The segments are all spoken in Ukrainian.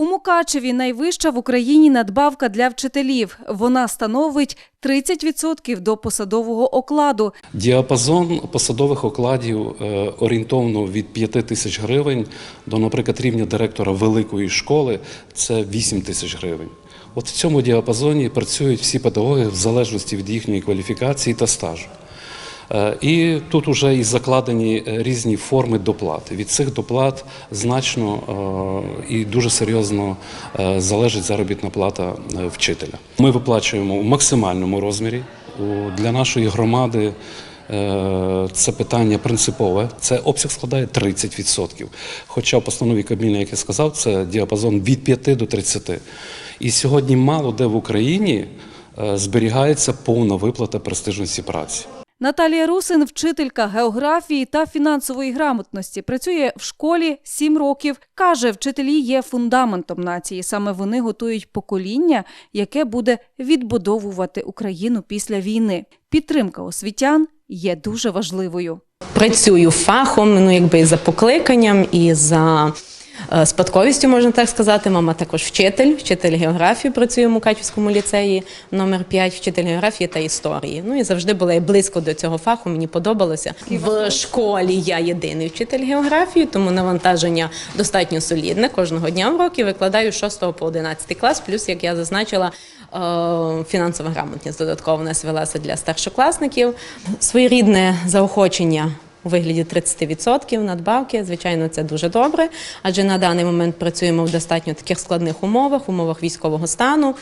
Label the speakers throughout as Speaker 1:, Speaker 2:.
Speaker 1: У Мукачеві найвища в Україні надбавка для вчителів. Вона становить 30% до посадового окладу.
Speaker 2: Діапазон посадових окладів е, орієнтовно від 5 тисяч гривень до, наприклад, рівня директора великої школи це 8 тисяч гривень. От в цьому діапазоні працюють всі педагоги в залежності від їхньої кваліфікації та стажу. Е, І тут вже і закладені е, різні форми доплат. Від цих доплат значно е, і дуже серйозно залежить заробітна плата вчителя. Ми виплачуємо у максимальному розмірі. Для нашої громади це питання принципове. Це обсяг складає 30%. Хоча в постанові Кабміна, як я сказав, це діапазон від 5 до 30. І сьогодні мало де в Україні зберігається повна виплата престижності праці.
Speaker 1: Наталія Русин, вчителька географії та фінансової грамотності, працює в школі 7 років. Каже, вчителі є фундаментом нації. Саме вони готують покоління, яке буде відбудовувати Україну після війни. Підтримка освітян є дуже важливою.
Speaker 3: працюю фахом, ну якби за покликанням, і за спадковістю, можна так сказати. Мама також вчитель, вчитель географії працює в Мукачівському ліцеї номер 5 вчитель географії та історії. Ну і завжди була і близько до цього фаху. Мені подобалося. В школі я єдиний вчитель географії, тому навантаження достатньо солідне. Кожного дня уроки викладаю з 6 по 11 клас. Плюс, як я зазначила, е, фінансова грамотність додатково нас велася для старшокласників. Своєрідне заохочення у вигляді 30% надбавки. Звичайно, це дуже добре, адже на даний момент працюємо в достатньо таких складних умовах, умовах військового стану.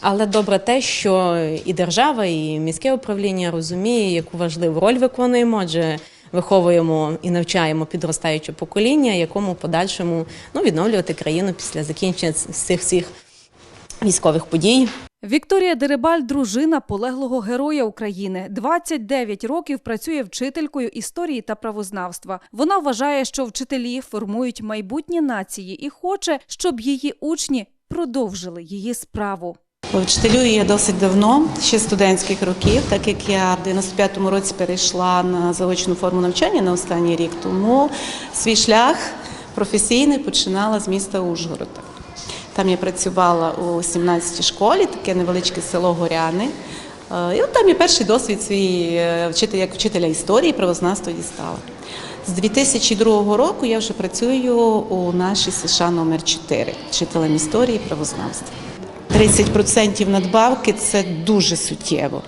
Speaker 3: Але добре те, що і держава, і міське управління розуміє, яку важливу роль виконуємо, адже виховуємо і навчаємо підростаюче покоління, якому подальшому ну, відновлювати країну після закінчення цих всіх військових подій.
Speaker 1: Вікторія Дерибаль – дружина полеглого героя України. 29 років працює вчителькою історії та правознавства. Вона вважає, що вчителі формують майбутнє нації і хоче, щоб її учні продовжили її справу.
Speaker 4: Вчителюю я досить давно, ще студентських років, так як я в 95-му році перейшла на заочну форму навчання на останній рік, тому свій шлях професійний починала з міста Ужгорода. Там я працювала у 17-й школі, таке невеличке село Горяни. Е, І от там я перший досвід свій е, як вчителя історії, правознавства дістала. З 2002 року я вже працюю у нашій США номер 4 вчителем історії правознавства. 30% надбавки це дуже суттєво.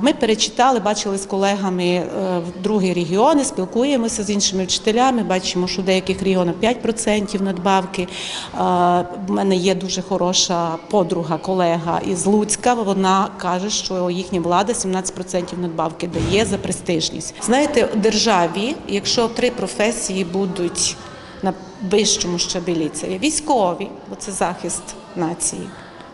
Speaker 4: Ми перечитали, бачили з колегами е, в другі регіони, спілкуємося з іншими вчителями. Бачимо, що в деяких регіонах 5% надбавки. В мене є дуже хороша подруга, колега із Луцька. Вона каже, що їхня влада 17% надбавки дає за престижність. Знаєте, в державі, якщо три професії будуть на вищому щабелі. Це військові, бо це захист нації.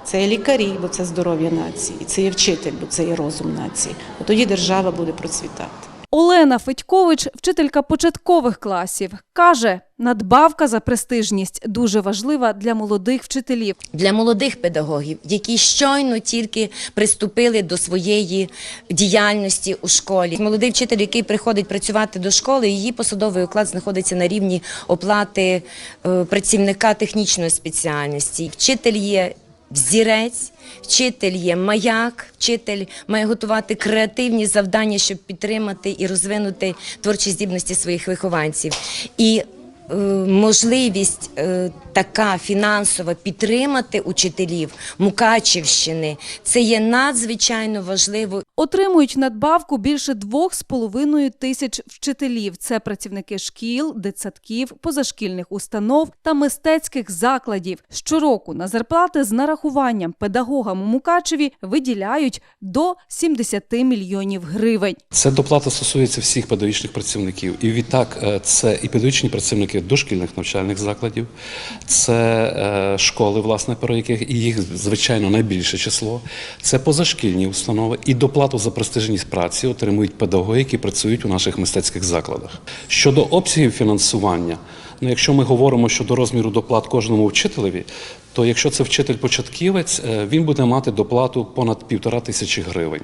Speaker 4: Це є лікарі, бо це здоров'я нації. Це є вчитель, бо це є розум нації. Тоді держава буде процвітати.
Speaker 1: Олена Федькович, вчителька початкових класів, каже, надбавка за престижність дуже важлива для молодих вчителів.
Speaker 5: для молодих педагогів, які щойно тільки приступили до своєї діяльності у школі. Молодий вчитель, який приходить працювати до школи, її посадовий оклад знаходиться на рівні оплати е, працівника технічної спеціальності. Вчитель є. Взірець, вчитель є маяк, вчитель має готувати креативні завдання, щоб підтримати і розвинути творчі здібності своїх вихованців. І е, можливість е, така фінансова підтримати учителів Мукачівщини це є надзвичайно важливо.
Speaker 1: Отримують надбавку більше двох з половиною тисяч вчителів. Це працівники шкіл, дитсадків, позашкільних установ та мистецьких закладів. Щороку на зарплати з нарахуванням педагогам у Мукачеві виділяють до 70 мільйонів гривень.
Speaker 2: Це доплата стосується всіх педагогічних працівників. І відтак е, це і педагогічні працівники дошкільних навчальних закладів, це е, школи, власне, про яких і їх звичайно найбільше число. Це позашкільні установи і доплату за престижність праці отримують педагоги, які працюють у наших мистецьких закладах. Щодо обсягів фінансування, ну якщо ми говоримо щодо розміру доплат кожному вчителеві, то якщо це вчитель-початківець, е, він буде мати доплату понад півтора тисячі гривень.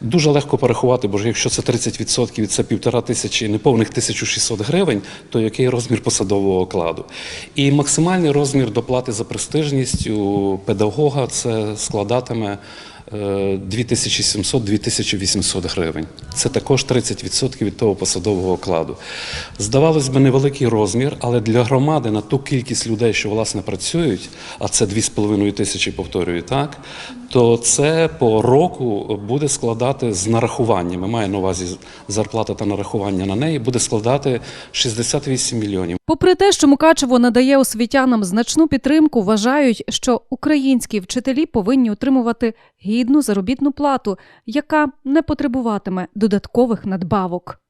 Speaker 2: Дуже легко порахувати, бо якщо це 30%, і це півтора тисячі, неповних 1600 гривень, то який розмір посадового окладу? І максимальний розмір доплати за престижність у педагога це складатиме 2700-2800 гривень. Це також 30% від того посадового окладу. Здавалось би, невеликий розмір, але для громади на ту кількість людей, що власне працюють, а це 2,5 тисячі, повторюю, так, то це по року буде складати з нарахуваннями, має на увазі зарплата та нарахування на неї, буде складати 68 мільйонів.
Speaker 1: Попри те, що Мукачево надає освітянам значну підтримку, вважають, що українські вчителі повинні отримувати гідну заробітну плату, яка не потребуватиме додаткових надбавок.